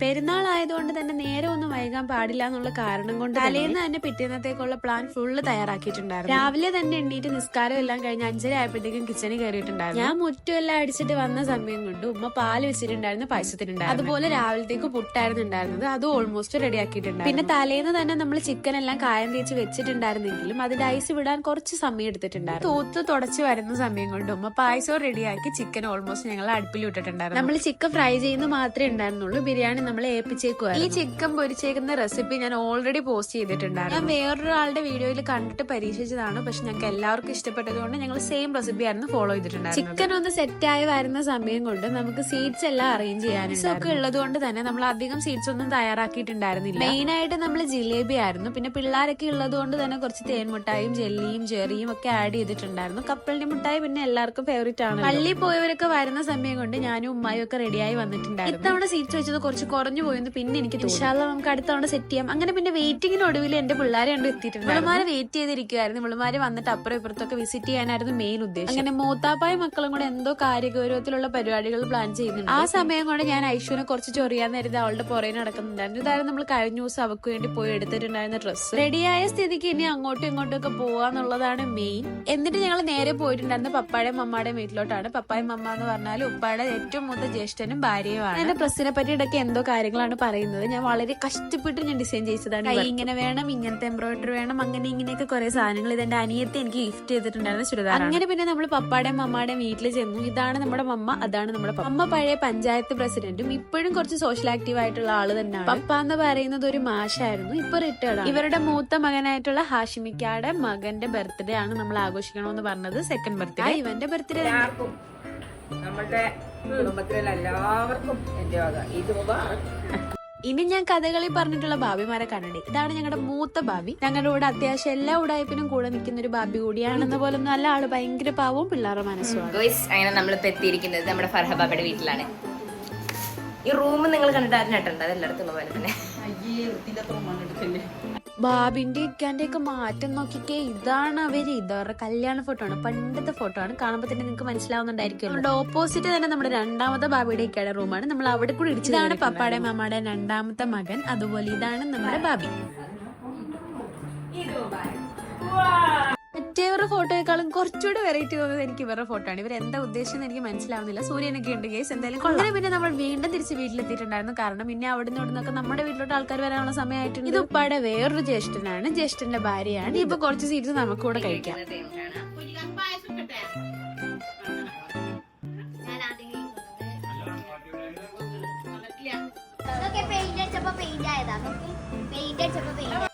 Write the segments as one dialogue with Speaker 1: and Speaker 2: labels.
Speaker 1: പെരുന്നാൾ ആയതുകൊണ്ട് തന്നെ നേരെ ഒന്നും വൈകാൻ പാടില്ല എന്നുള്ള കാരണം കൊണ്ട് തലേന്ന് തന്നെ പിറ്റേന്നത്തേക്കുള്ള പ്ലാൻ ഫുള്ള് തയ്യാറാക്കിയിട്ടുണ്ടായിരുന്നു. രാവിലെ തന്നെ എണ്ണീറ്റ് നിസ്കാരം എല്ലാം കഴിഞ്ഞ് അഞ്ചര ആയപ്പോഴത്തേക്കും കിച്ചണിൽ കയറിയിട്ടുണ്ടായിരുന്നു ഞാൻ മുറ്റുമെല്ലാം അടിച്ചിട്ട് വന്ന സമയം കൊണ്ട് ഉമ്മ പാൽ വെച്ചിട്ടുണ്ടായിരുന്നു പായസത്തിനുണ്ടായിരുന്നു. അതുപോലെ രാവിലത്തേക്ക് പുട്ടായിരുന്നു ഉണ്ടായിരുന്നത്. അത് ഓൾമോസ്റ്റ് റെഡി ആക്കിയിട്ടുണ്ടായിരുന്നു. പിന്നെ തലേന്ന് തന്നെ നമ്മൾ ചിക്കൻ എല്ലാം കായം തേച്ച് വെച്ചിട്ടുണ്ടായിരുന്നെങ്കിലും അതിന്റെ ഐസ് വിടാൻ കുറച്ച് സമയം എടുത്തിട്ടുണ്ടായിരുന്നു. തൂത്ത് തുടച്ച് വരുന്ന സമയം കൊണ്ട് ഉമ്മ പായസം റെഡിയാക്കി ചിക്കൻ ഓൾമോസ്റ്റ് ഞങ്ങൾ അടുപ്പിൽ ഇട്ടിട്ടുണ്ടായിരുന്നു നമ്മൾ ചിക്കൻ ഫ്രൈ ചെയ്യുന്ന മാത്രമേ ഉണ്ടായിരുന്നുള്ളൂ. ബിരിയാണി നമ്മൾ ഏൽപ്പിച്ചേക്കുക ഈ ചിക്കൻ പൊരിച്ചേക്കുന്ന റെസിപ്പി ഞാൻ ഓൾറെഡി പോസ്റ്റ് ചെയ്തിട്ടുണ്ടായിരുന്നു. ഞാൻ വേറൊരാളുടെ വീഡിയോയിൽ കണ്ടിട്ട് പരീക്ഷിച്ചതാണ്. പക്ഷെ ഞങ്ങൾക്ക് എല്ലാവർക്കും ഇഷ്ടപ്പെട്ടത് കൊണ്ട് ഞങ്ങൾ സെയിം റെസിപ്പി ആയിരുന്നു ഫോളോ ചെയ്തിട്ടുണ്ടായിരുന്നു ചിക്കൻ ഒന്ന് സെറ്റായി വരുന്ന സമയം കൊണ്ട് നമുക്ക് സീഡ്സ് എല്ലാം അറേഞ്ച് ചെയ്യാനും ഒക്കെ ഉള്ളത് കൊണ്ട് തന്നെ നമ്മൾ അധികം സീഡ്സ് ഒന്നും തയ്യാറാക്കിയിട്ടുണ്ടായിരുന്നില്ല. മെയിൻ ആയിട്ട് നമ്മൾ ജിലേബി ആയിരുന്നു. പിന്നെ പിള്ളേരൊക്കെ ഉള്ളത് കൊണ്ട് തന്നെ കുറച്ച് തേൻമുട്ടായും ജെല്ലിയും ചെറിയും ഒക്കെ ആഡ് ചെയ്തിട്ടുണ്ടായിരുന്നു. കപ്പലിന്റെ മുട്ടായി പിന്നെ എല്ലാവർക്കും ഫേവറേറ്റ് ആണ് പള്ളിയിൽ പോയവരൊക്കെ വരുന്ന സമയം കൊണ്ട് ഞാനും ഉമ്മായും ഒക്കെ റെഡിയായി വന്നിട്ടുണ്ടായിരുന്നു. ഇത്തവണ സീറ്റ്സ് വെച്ചത് കുറച്ച് കുറഞ്ഞു പോയെന്ന് പിന്നെ എനിക്ക് ഇൻഷാല്ല നമുക്ക് അടുത്ത തവണ സെറ്റ് ചെയ്യാം. അങ്ങനെ പിന്നെ വെയിറ്റിംഗിന് ഒടുവിൽ എന്റെ പിള്ളേരെ കണ്ട് എത്തിയിട്ടുണ്ട്. പിള്ളമാരെ വെയിറ്റ് ചെയ്തിരിക്കുവായിരുന്നു. വിളുമാര് വന്നിട്ട് അപ്പുറം ഇപ്പുറത്തൊക്കെ വിസിറ്റ് ചെയ്യാനായിരുന്നു മെയിൻ ഉദ്ദേശം. അങ്ങനെ മൂത്താപ്പായ മക്കളും കൂടെ എന്തോ കാര്യഗൗരവത്തിലുള്ള പരിപാടികൾ പ്ലാൻ ചെയ്യുന്നുണ്ട്. ആ സമയം കൊണ്ട് ഞാൻ ഐഷുവിനെ കുറച്ച് ചൊറിയാൻ നേരത്തെ അവളുടെ പുറകെ നടക്കുന്നുണ്ടായിരുന്നു. ഇതായിരുന്നു നമ്മൾ കഴിഞ്ഞ ദിവസം അവക്ക് വേണ്ടി പോയി എടുത്തിട്ടുണ്ടായിരുന്ന ഡ്രസ്സ് റെഡിയായ സ്ഥിതിക്ക് ഇനി അങ്ങോട്ടും ഇങ്ങോട്ടും ഒക്കെ പോവാന്നുള്ളതാണ് മെയിൻ എന്നിട്ട് ഞങ്ങൾ നേരെ പോയിട്ടുണ്ടായിരുന്ന പപ്പായുടെയും മമ്മയുടെ വീട്ടിലോട്ടാണ്. പപ്പായും മമ്മ എന്ന് പറഞ്ഞാൽ ഉപ്പായുടെ ഏറ്റവും മൂത്ത ജ്യേഷ്ഠനും ഭാര്യയുമാണ്. എന്റെ ഡ്രസ്സിനെ പറ്റിയിട്ടൊക്കെ എന്തോ കാര്യങ്ങളാണ് പറയുന്നത്. ഞാൻ വളരെ കഷ്ടപ്പെട്ട് ഞാൻ ഡിസൈൻ ചെയ്തതാണ് ഇങ്ങനെ വേണം ഇങ്ങനത്തെ എംബ്രോയിഡറി വേണം അങ്ങനെ ഇങ്ങനെയൊക്കെ കുറെ സാധനങ്ങൾ ഇത് എന്റെ അനിയത്തെ എനിക്ക് ഗിഫ്റ്റ് ചെയ്തിട്ടുണ്ടായിരുന്നു ചുരിദാർ അങ്ങനെ പിന്നെ നമ്മൾ പപ്പാടെയും മമ്മാടെയും വീട്ടിൽ ചെന്നു. ഇതാണ് നമ്മുടെ മമ്മ അതാണ് നമ്മുടെ അമ്മ പഴയ പഞ്ചായത്ത് പ്രസിഡന്റും ഇപ്പോഴും കുറച്ച് സോഷ്യൽ ആക്റ്റീവ് ആയിട്ടുള്ള ആൾ തന്നെയാണ്. പപ്പ എന്ന് പറയുന്നത് ഒരു മാഷായിരുന്നു. ഇപ്പൊ റിട്ടയർഡ് ഇവരുടെ മൂത്ത മകനായിട്ടുള്ള ഹാഷിമിക്കാടെ മകന്റെ ബർത്ത്ഡേ ആണ് നമ്മൾ ആഘോഷിക്കണമെന്ന് പറഞ്ഞത് സെക്കൻഡ് ബർത്ത്ഡേ ഇവന്റെ ബർത്ത്ഡേ
Speaker 2: നമ്മളുടെ കുടുംബത്തിലുള്ള എല്ലാവർക്കും എന്റെ വക. ഇത്
Speaker 1: ഇനി ഞാൻ കഥകളി പറഞ്ഞിട്ടുള്ള ഭാബിമാരെ കണ്ടി ഇതാണ് ഞങ്ങളുടെ മൂത്ത ഭാബി ഞങ്ങളുടെ കൂടെ അത്യാവശ്യം എല്ലാ ഉടായ്പിനും കൂടെ നിൽക്കുന്ന ഒരു ഭാബി കൂടിയാണെന്ന പോലെ നല്ല ആൾ ഭയങ്കര പാവവും പിള്ളേരുടെ മനസ്സുമാണ്
Speaker 3: ഗോയ്സ് അങ്ങനെ നമ്മളിപ്പോ എത്തിയിരിക്കുന്നത് നമ്മുടെ ഫർഹ ബാബയുടെ വീട്ടിലാണ്. ഈ റൂം നിങ്ങൾ കണ്ടിട്ട് ആരും നട്ടുണ്ട് അത് പോലെ തന്നെ.
Speaker 1: ബാബിന്റെ ഇക്കാന്റെ ഒക്കെ മാറ്റം നോക്കിക്കേ ഇതാണ് അവർ. ഇത് അവരുടെ കല്യാണ ഫോട്ടോ ആണ്. പണ്ടത്തെ ഫോട്ടോ ആണ്. കാണുമ്പോൾ തന്നെ നിങ്ങൾക്ക് മനസ്സിലാവുന്നുണ്ടായിരിക്കും നമ്മുടെ ഓപ്പോസിറ്റ് തന്നെ നമ്മുടെ രണ്ടാമത്തെ ബാബിയുടെ ഇക്കയുടെ റൂമാണ് നമ്മൾ അവിടെ കൂടി ഇടിച്ചതാണ് പപ്പാടെ മാമാടെ രണ്ടാമത്തെ മകൻ. അതുപോലെ ഇതാണ് നമ്മുടെ ബാബി. മറ്റേവരുടെ ഫോട്ടോയെക്കാളും കുറച്ചുകൂടെ വെറൈറ്റി തോന്നുന്നത് എനിക്ക് ഇവരുടെ ഫോട്ടോ ആണ്. ഇവർ എന്താ ഉദ്ദേശം എനിക്ക് മനസ്സിലാവുന്നില്ല. സൂര്യനൊക്കെ ഉണ്ട് കേസ് എന്തായാലും അങ്ങനെ പിന്നെ നമ്മൾ വീണ്ടും തിരിച്ച് വീട്ടിലെത്തിയിട്ടുണ്ടായിരുന്നു. കാരണം പിന്നെ അവിടെ നിന്ന് ഇവിടുന്നൊക്കെ നമ്മുടെ വീട്ടിലോട്ട് ആൾക്കാർ വരാനുള്ള സമയമായിട്ടുണ്ട്. ഇത് ഉപ്പാടെ വേറൊരു ജ്യേഷ്ഠനാണ്. ജ്യേഷ്ഠന്റെ ഭാര്യയാണ്. ഇപ്പൊ കുറച്ച് സീറ്റ് നമുക്ക് കൂടെ കഴിക്കാം
Speaker 4: പെയിന്റ് അടിച്ചപ്പോ പെയിന്റ് ആയതാ. പെയിന്റ് അടിച്ചപ്പോ പെയിന്റ്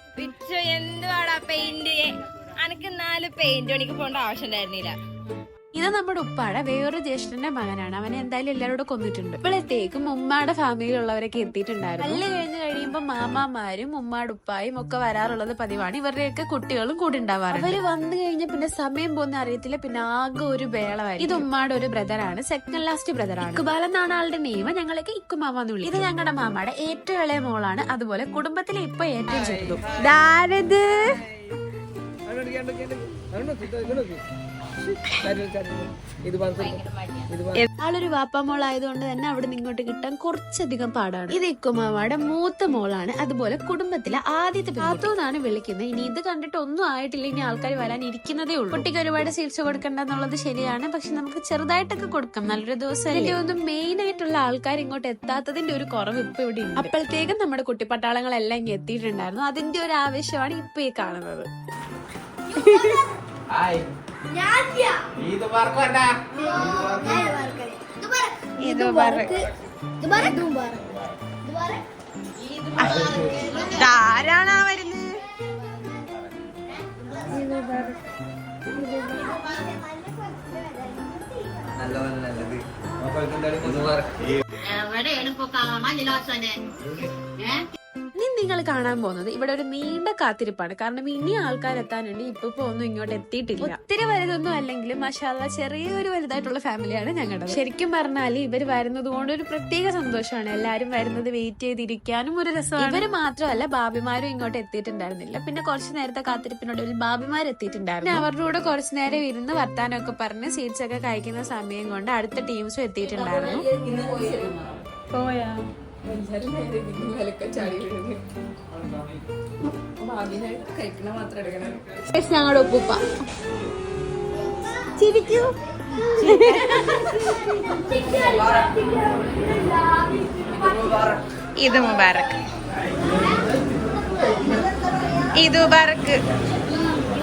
Speaker 3: പെയിന്റ് പണിക്ക് പോകേണ്ട ആവശ്യം ഉണ്ടായിരുന്നില്ല
Speaker 1: ഇത് നമ്മുടെ ഉപ്പാടെ വേറൊരു ജ്യേഷ്ഠന്റെ മകനാണ്. അവനെ എന്തായാലും എല്ലാവരോടും കൊന്നിട്ടുണ്ട്. ഇപ്പോഴത്തേക്കും ഉമ്മാടെ ഫാമിലിയിലുള്ളവരൊക്കെ എത്തിയിട്ടുണ്ടായിരുന്നു. പല്ല് കഴിഞ്ഞ് കഴിയുമ്പോൾ മാമാമാരും ഉമ്മാടെ ഉപ്പായും ഒക്കെ വരാറുള്ളത് പതിവാണ്. ഇവരുടെയൊക്കെ കുട്ടികളും കൂടി ഉണ്ടാവാറുണ്ട്. അവർ വന്നു കഴിഞ്ഞ പിന്നെ സമയം പോകുന്ന അറിയത്തില്ല. പിന്നെ ആകെ ഒരു ബേളമായിരുന്നു ഇത് ഉമ്മാടെ ഒരു ബ്രദറാണ്. Second last ബ്രദറാണ്. ഇക്കുബാൽ എന്നാണ് ആളുടെ നെയ്മ ഞങ്ങളൊക്കെ ഇക്കുമാമ എന്ന് വിളിക്കും. ഇത് ഞങ്ങളുടെ മാമാടെ ഏറ്റവും ഇളയ മോളാണ്. അതുപോലെ കുടുംബത്തിലെ ഇപ്പൊ ഏറ്റവും ചെറുതും. ആളൊരു വാപ്പ മോളായതുകൊണ്ട് തന്നെ അവിടെ നിന്ന് ഇങ്ങോട്ട് കിട്ടാൻ കുറച്ചധികം പാടാണ്. ഇത് ഇക്കുമാവാടെ മൂത്ത മോളാണ്. അതുപോലെ കുടുംബത്തിലെ ആദ്യത്തെ പാത്തു വിളിക്കുന്നത്. ഇനി ഇത് കണ്ടിട്ട് ഒന്നും ആയിട്ടില്ല. ഇനി ആൾക്കാർ വരാൻ ഇരിക്കുന്നതേ ഉള്ളൂ. കുട്ടിക്ക് ഒരുപാട് ചികിത്സ കൊടുക്കണ്ട എന്നുള്ളത് ശരിയാണ്. പക്ഷെ നമുക്ക് ചെറുതായിട്ടൊക്കെ കൊടുക്കാം. നല്ലൊരു ദിവസം എനിക്ക് ഒന്നും മെയിൻ ആയിട്ടുള്ള ആൾക്കാർ ഇങ്ങോട്ട് എത്താത്തതിന്റെ ഒരു കുറവ് ഇപ്പൊ ഇവിടെ ഉണ്ട്. അപ്പോഴത്തേക്കും നമ്മുടെ കുട്ടിപ്പട്ടാളങ്ങളെല്ലാം ഇങ്ങ് എത്തിയിട്ടുണ്ടായിരുന്നു. അതിന്റെ ഒരു ആവശ്യമാണ് ഇപ്പൊ ഈ കാണുന്നത്.
Speaker 5: ഹായ്. ഈദ് മുബാറക്ക് വേണ്ട
Speaker 4: ഇത് വർക്ക്. ഇത് പറ ഇതും പറ ഇത് പറ
Speaker 1: ആരാണ് വരുന്നത്
Speaker 5: എവിടെയാണ് ഇപ്പൊ നല്ലത് ഈദ് മുബാറക്ക്
Speaker 1: ഇനി നിങ്ങൾ കാണാൻ പോകുന്നത് ഇവിടെ ഒരു നീണ്ട കാത്തിരിപ്പാണ്. കാരണം ഇനി ആൾക്കാർ എത്താനുണ്ട്. ഇപ്പൊ ഒന്നും ഇങ്ങോട്ട് എത്തിയിട്ടില്ല. ഒത്തിരി വലുതൊന്നും അല്ലെങ്കിലും മഷാല ചെറിയൊരു വലുതായിട്ടുള്ള ഫാമിലിയാണ് ഞങ്ങളുടെ ശരിക്കും പറഞ്ഞാൽ ഇവർ വരുന്നത് കൊണ്ട് ഒരു പ്രത്യേക സന്തോഷമാണ്. എല്ലാവരും വരുന്നത് വെയിറ്റ് ചെയ്തിരിക്കാനും ഒരു രസമാണ്. ഇവർ മാത്രമല്ല ബാബിമാരും ഇങ്ങോട്ട് എത്തിയിട്ടുണ്ടായിരുന്നില്ല. പിന്നെ കുറച്ച് നേരത്തെ കാത്തിരിപ്പിനൊടുവിൽ ബാബിമാർ എത്തിയിട്ടുണ്ടായിരുന്നു. അവരുടെ കൂടെ കുറച്ച് നേരം ഇരുന്ന് വർത്താനമൊക്കെ പറഞ്ഞ് സീറ്റ്സ് ഒക്കെ കഴിക്കുന്ന സമയം കൊണ്ട് അടുത്ത ടീംസും എത്തിയിട്ടുണ്ടായിരുന്നു. പോയാ?
Speaker 2: എല്ലാരും നേരെ ഇതിന്റെ മേലൊക്കെ ചാടി വീഴുന്നു അതിനെ കഴിക്കണ മാത്രം എടുക്കണം.
Speaker 1: ഞങ്ങളുടെ ഉപ്പുപ്പ. ചിരിക്കൂ.
Speaker 3: ഇത് മുബാറക്. ഇത് മുബാറക്.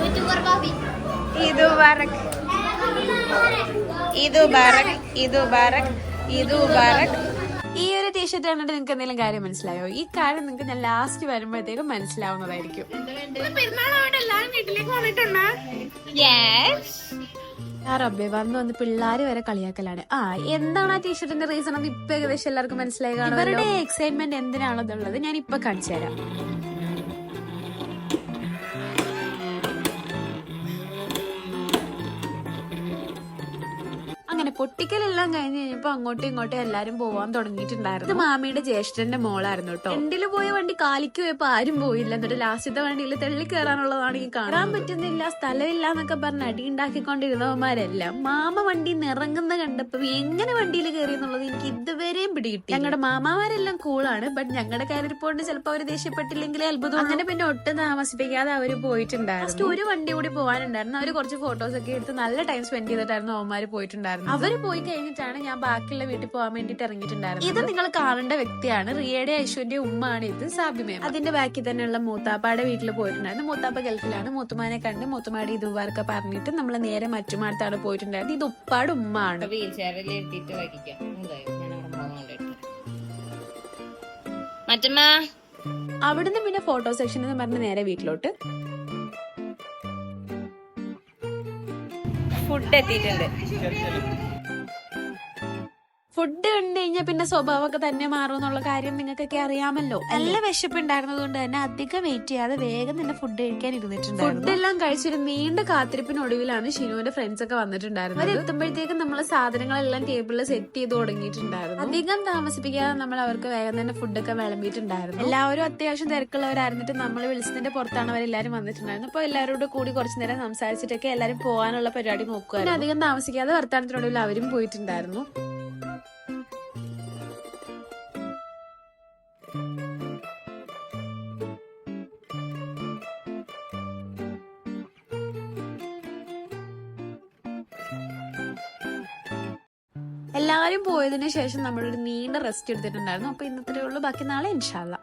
Speaker 4: യൂട്യൂബർ ബാബി
Speaker 3: ഇത് മുബാറക്. ഇത് മുബാറക്. ഇത് മുബാറക്. ഇത് മുബാറക്.
Speaker 1: ഈ ഒരു ടീഷർട്ട് കണ്ടിട്ട് നിങ്ങൾക്ക് എന്തെങ്കിലും കാര്യം മനസ്സിലായോ? ഈ കാര്യം നിങ്ങൾക്ക് ഞാൻ ലാസ്റ്റ് വരുമ്പോഴത്തേക്കും മനസ്സിലാവുന്നതായിരിക്കും. ആ റബ്ബെ വന്ന് വന്ന് പിള്ളേര് വരെ കളിയാക്കലാണ്. ആ എന്താണ് ആ ടീഷർട്ടിന്റെ റീസൺ എന്ന് ഇപ്പൊ ഏകദേശം എല്ലാവർക്കും മനസ്സിലായി കാണും ഇവരുടെ എക്സൈറ്റ്മെന്റ് എന്തിനാണെന്നുള്ളത് ഞാൻ ഇപ്പൊ കാണിച്ചു തരാം. പൊട്ടിക്കലെല്ലാം കഴിഞ്ഞ് കഴിഞ്ഞപ്പോ അങ്ങോട്ടും ഇങ്ങോട്ടും എല്ലാരും പോവാൻ തുടങ്ങിയിട്ടുണ്ടായിരുന്നു. മാമിയുടെ ജ്യേഷ്ഠന്റെ മോളായിരുന്നു കേട്ടോ രണ്ടിൽ പോയ വണ്ടി? കാലിക്ക് പോയപ്പോ ആരും പോയില്ല. എന്നിട്ട് ലാസ്റ്റത്തെ വണ്ടിയിൽ തെള്ളി കയറാനുള്ളതാണ് ഈ കാണാൻ പറ്റുന്നില്ല സ്ഥലമില്ല എന്നൊക്കെ പറഞ്ഞ് അടി ഉണ്ടാക്കിക്കൊണ്ടിരുന്നവന്മാരെല്ലാം മാമ വണ്ടി നിറങ്ങുന്ന കണ്ടപ്പോ എങ്ങനെ വണ്ടിയിൽ കയറി എന്നുള്ളത് എനിക്ക് ഇതുവരെയും പിടികിട്ടി ഞങ്ങളുടെ മാമാമാരെല്ലാം കൂളാണ് ബട്ട് ഞങ്ങളുടെ കയറിപ്പോണ്ട് ചിലപ്പോ അവർ ദേഷ്യപ്പെട്ടില്ലെങ്കിൽ അത്ഭുതം അങ്ങനെ പിന്നെ ഒട്ടും താമസിപ്പിക്കാതെ അവർ പോയിട്ടുണ്ടായിരുന്നു. ഒരു വണ്ടി കൂടി പോകാനുണ്ടായിരുന്നു അവർ കുറച്ച് ഫോട്ടോസ് ഒക്കെ എടുത്ത് നല്ല ടൈം സ്പെൻഡ് ചെയ്തിട്ടായിരുന്നു അവന്മാര് പോയിട്ടുണ്ടായിരുന്നു അവർ പോയി കഴിഞ്ഞിട്ടാണ് ഞാൻ ബാക്കിയുള്ള വീട്ടിൽ പോകാൻ വേണ്ടിട്ട് ഇറങ്ങിയിട്ടുണ്ടായിരുന്നു ഇത് നിങ്ങൾ കാണേണ്ട വ്യക്തിയാണ്. റിയയുടെ ഐശ്വര്യ ഉമ്മാണ്. ഇത് സാബിമേം. അതിന്റെ ബാക്കി തന്നെയുള്ള മൂത്താപ്പാടെ വീട്ടിൽ പോയിട്ടുണ്ടായിരുന്നു. മൂത്താപ്പ ഗൾഫിലാണ്. മൂത്തുമാനെ കണ്ട് മൂത്തുമാടി ഇതുവാരൊക്കെ പറഞ്ഞിട്ട് നമ്മൾ നേരെ മറ്റുമാടത്താണ് പോയിട്ടുണ്ടായിരുന്നത്. ഇത് ഉപ്പാട് ഉമ്മാണ്.
Speaker 3: വീൽ ചെയറിൽ മറ്റമ്മ?
Speaker 1: അവിടുന്ന് പിന്നെ ഫോട്ടോ സെക്ഷൻ എന്ന് പറഞ്ഞ് നേരെ വീട്ടിലോട്ട്.
Speaker 3: ഫുഡ് എത്തിയിട്ടുണ്ട്.
Speaker 1: ഫുഡ് കണ്ടു കഴിഞ്ഞാൽ പിന്നെ സ്വഭാവമൊക്കെ തന്നെ മാറും എന്നുള്ള കാര്യം നിങ്ങൾക്കൊക്കെ അറിയാമല്ലോ. നല്ല വിശപ്പ് ഉണ്ടായിരുന്നത് കൊണ്ട് തന്നെ അധികം വെയിറ്റ് ചെയ്യാതെ വേഗം തന്നെ ഫുഡ് കഴിക്കാൻ ഇരുന്നിട്ടുണ്ട് ഫുഡ് എല്ലാം കഴിച്ചൊരു നീണ്ട കാത്തിരിപ്പിനൊടുവിലാണ് ഷിനുവിന്റെ ഫ്രണ്ട്സ് ഒക്കെ വന്നിട്ടുണ്ടായിരുന്നത്. അവർ എത്തുമ്പോഴത്തേക്കും നമ്മൾ സാധനങ്ങളെല്ലാം ടേബിളിൽ സെറ്റ് ചെയ്ത് തുടങ്ങിയിട്ടുണ്ടായിരുന്നു. അധികം താമസിപ്പിക്കാതെ നമ്മൾ അവർക്ക് വേഗം തന്നെ ഫുഡൊക്കെ വിളമ്പിയിട്ടുണ്ടായിരുന്നു. എല്ലാവരും അത്യാവശ്യം തിരക്കുള്ളവരായിരുന്നിട്ട് നമ്മൾ വിളിച്ചതിന്റെ പുറത്താണ് അവരെല്ലാവരും വന്നിട്ടുണ്ടായിരുന്നു അപ്പൊ എല്ലാവരോടും കൂടി കുറച്ചു നേരം സംസാരിച്ചിട്ടൊക്കെ എല്ലാവരും പോകാനുള്ള പരിപാടി നോക്കുക അധികം താമസിക്കാതെ വർത്താനത്തിനൊടുവിൽ അവരും പോയിട്ടുണ്ടായിരുന്നു. എല്ലാവരും പോയതിനു ശേഷം നമ്മളൊരു നീണ്ട റെസ്റ്റ് എടുത്തിട്ടുണ്ടായിരുന്നു. അപ്പൊ ഇന്നത്തെ ഉള്ളൂ. ബാക്കി നാളെ ഇൻഷാല്ല